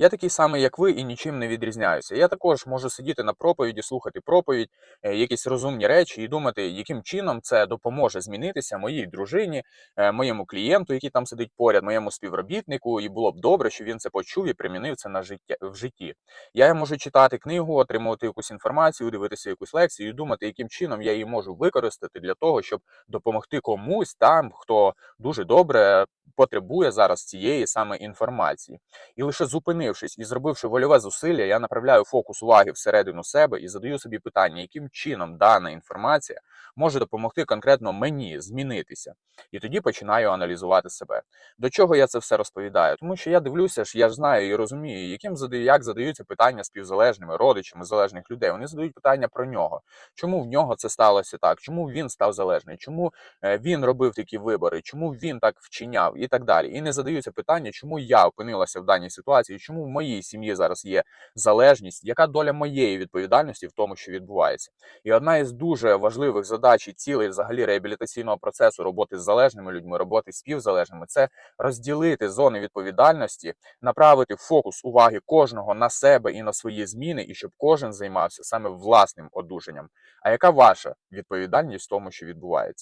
Я такий самий, як ви, і нічим не відрізняюся. Я також можу сидіти на проповіді, слухати проповідь, е, якісь розумні речі і думати, яким чином це допоможе змінитися моїй дружині, е, моєму клієнту, який там сидить поряд, моєму співробітнику, і було б добре, що він це почув і примінив це на життя в житті. Я можу читати книгу, отримувати якусь інформацію, дивитися якусь лекцію і думати, яким чином я її можу використати для того, щоб допомогти комусь там, хто дуже добре потребує зараз цієї саме інформації. І лише зупинившись і зробивши вольове зусилля, я направляю фокус уваги всередину себе і задаю собі питання, яким чином дана інформація може допомогти конкретно мені змінитися. І тоді починаю аналізувати себе. До чого я це все розповідаю? Тому що я дивлюся ж, я ж знаю і розумію, яким задаю, як задаються питання співзалежними родичами залежних людей. Вони задають питання про нього. Чому в нього це сталося так? Чому він став залежний? Чому е, він робив такі вибори? Чому він так вчиняв і так далі? І не задаються питання, чому я опинилася в даній ситуації, чому в моїй сім'ї зараз є залежність, яка доля моєї відповідальності в тому, що відбувається. І одна із дуже важливих задач і цілей взагалі реабілітаційного процесу роботи з залежними людьми, роботи з співзалежними, це розділити зони відповідальності, направити фокус уваги кожного на себе і на свої зміни, і щоб кожен займався саме власним одужанням. А яка ваша відповідальність в тому, що відбувається?